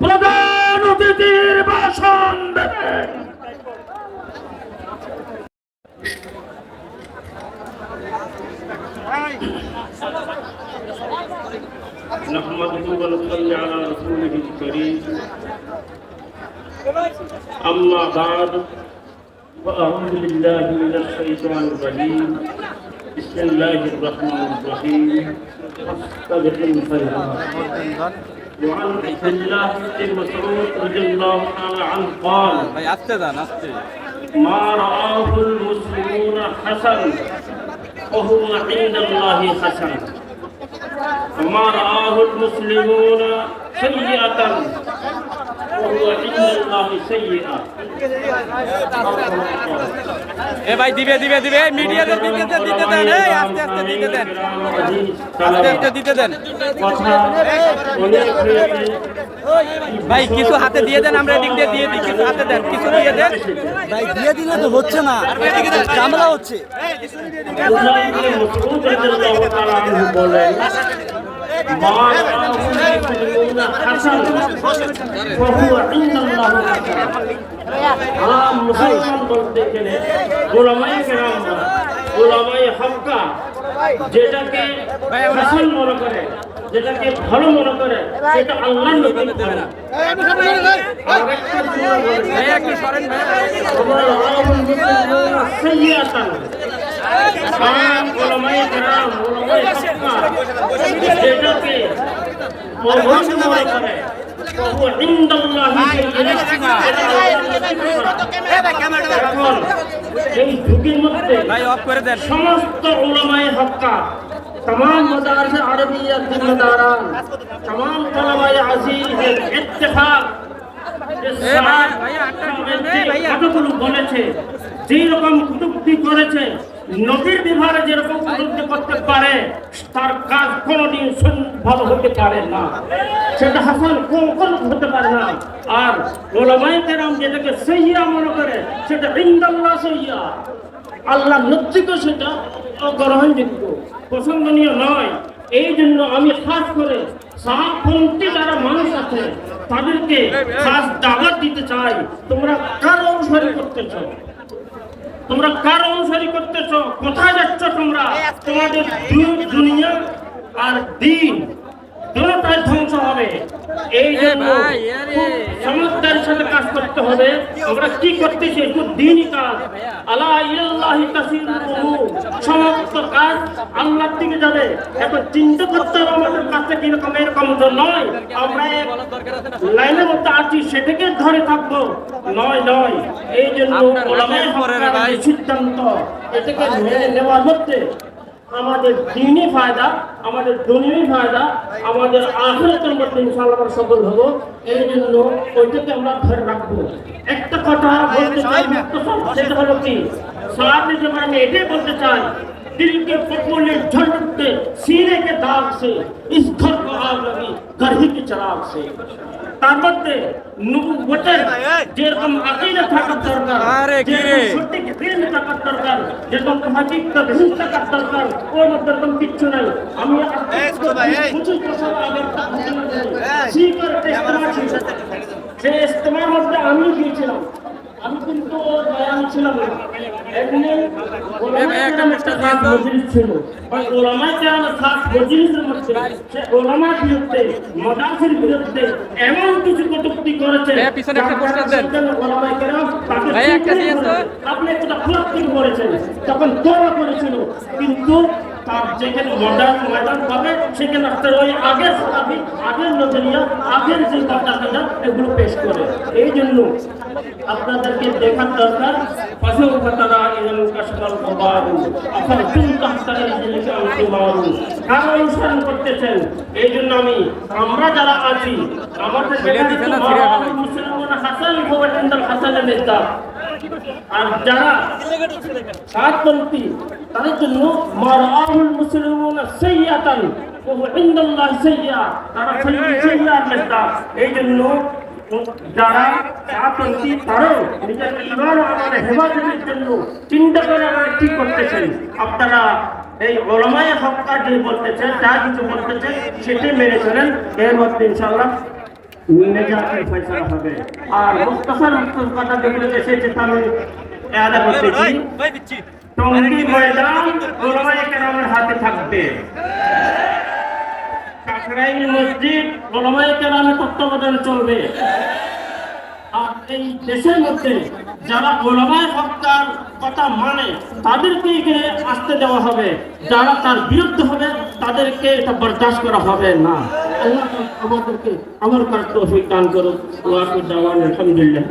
প্রধান অতিথির ভাষণ দেবেন نحمده ونصلي على رسوله الكريم أما بعد فأعوذ بالله من الشيطان الرجيم بسم الله الرحمن الرحيم فاستبقوا الخيرات وعن عبد الله بن مسعود رضي الله تعالى عنه قال ما رآه المسلمون حسن وهو عند الله حسن وما رآه المسلمون سيئة. وهو عند الله سيئة. এ ভাই দিবে দিবে দিবে। মিডিয়াদের দিতে দেন দিতে দেন। এই আস্তে আস্তে দিতে দেন। আস্তে আস্তে দিতে দেন। ভাই কিছু হাতে দিয়ে দেন আমরা এদিক দিয়ে দিয়ে দিই। কিছু হাতে দেন কিছু দিয়ে দেন। ভাই দিয়ে দিলে তো হচ্ছে না। ঝামেলা হচ্ছে। আল্লাহ আম মুসলমান বলতে গেলে ওলামাই কেরাম ওলামাই হক্কা যেটাকে ফসল মনে করে যেটাকে ভালো মনে করে সেটা আল্লাহ নবীর ভালো যেটাকে মনে সমস্ত ওলামায় হকা তমাম মদারসে আরবিয়া জিম্মেদারান তমাম তলাবায়ে আজিজ এর ইত্তেফাক যে সাহেব ভাই আটটা বলেছে যে রকম কুতুকতি করেছে নদীর বিভাগে যেরকম কুটুক্তি করতে পারে, তার কাজ কোনোদিন ভালো হতে পারে না। সেটা হাসান কোন হতে পারে না। আর ওলামাই কেরাম যেটাকে সহিয়া মনে করে, সেটা ইন্দাল্লাহ সহিয়া। আল্লাহ নৈতিক সেটা, অগ্রহণযোগ্য। পছন্দনীয় নয় এই জন্য আমি খাস করে সাহাপন্থী যারা মানুষ আছে, তাদেরকে খাস দাওয়াত দিতে চাই। তোমরা কার অনুসরণ করতেছ তোমরা কার অনুসারী করতেছ? কোথায় যাচ্ছ তোমরা? তোমাদের দুনিয়া আর দিন দুটাই ধ্বংস হবে। এই এ জন্য খুব সাথে কাজ করতে হবে। আমরা কি করতেছি? একটু দিনই কাজ। আল্লাহ তাসিরুল সমস্ত কাজ আল্লাহর দিকে যাবে। এখন চিন্তা করতে হবে আমাদের কাছে কীরকম এরকম তো নয়। আমরা এক বলার দরকার আছে না লাইনের মধ্যে আছি সেটাকে ধরে থাকব। নয় নয়। এই জন্য সিদ্ধান্ত এটাকে মেনে নেওয়ার মধ্যে আমাদের দিনই ফায়দা আমাদের দুনিয়াই ফায়দা আমাদের আখেরাতের মধ্যে ইনশাআল্লাহ আমরা সফল হব। এই জন্য ওইটাকে আমরা ধরে রাখব। একটা কথা বলতে চাই সেটা হলো কি? সাহায্য আমি এটাই বলতে চাই दिल के फकूले झलकते सीने के दाग से इस घर को आग लगी घर ही के चिराग से তার মধ্যে নবুয়তের যেরকম আকিদা থাকার দরকার আরে কি রে? যেরকম সঠিক দিন থাকার দরকার যেরকম হাকিকত দিন থাকার দরকার ওর মধ্যে এরকম কিচ্ছু নাই আমি পঁচিশ বছর আগে শিকার ইস্তেমা ছিল সেই ইস্তেমার মধ্যে আমি গিয়েছিলাম আমি কিন্তু বয়ান ছিলাম এমনি একটা ছিল ওই খাস মধ্যে সে বিরুদ্ধে মাদ্রাসার বিরুদ্ধে এমন কিছু কটূক্তি করেছে পিছনে একটা পোস্টার দেন। সেখানে কেরাম তাকে ভাইয়া, একটা দিয়ে আপনি একটা করেছেন। তখন তোরা করেছিল। কিন্তু তার যেখানে মডার্ন মডার্ন পাবে সেখানে আপনার ওই আগের সাহাবি আগের নজরিয়া আগের যে কথাটা এগুলো পেশ করে। এই জন্য আপনাদেরকে দেখার দরকার আমি মারু করতেছেন। এই জন্য আমি আমরা যারা আছি আমাদের। মুসলমান হাসান খবর হাসানের নেতা আর যারা তাদের জন্য মুসলিমুনা সাইয়াতান ওয়া ইনদাল্লাহি সাইয়্যা তারা এই জন্য যারা তারাও নিজের ইমান আমাদের হেফাজতের জন্য চিন্তা করে কি করতেছেন। আপনারা এই ওলামায়ে হক্কা যে বলতেছেন যা কিছু বলতেছেন সেটি মেনে চলেন। এর মধ্যে ইনশাআল্লাহ নেজাতের ফয়সালা হবে। আর মুস্তাফার মুস্তফাটা যেগুলো এসেছে তার আদা করতেছি টঙ্গি ময়দান ওলামায়ে কেরামের হাতে থাকবে। কাকরাইল মসজিদ ওলামায়ে কেরামের তত্ত্বাবধানে চলবে। আর এই দেশের মধ্যে যারা ওলামায় হত্যার কথা মানে তাদেরকে এখানে আসতে দেওয়া হবে। যারা তার বিরুদ্ধে হবে তাদেরকে এটা বরদাস্ত করা হবে না। আল্লাহ আমাদেরকে আমার কাজ তৌফিক দান করুন ওয়া আলহামদুলিল্লাহ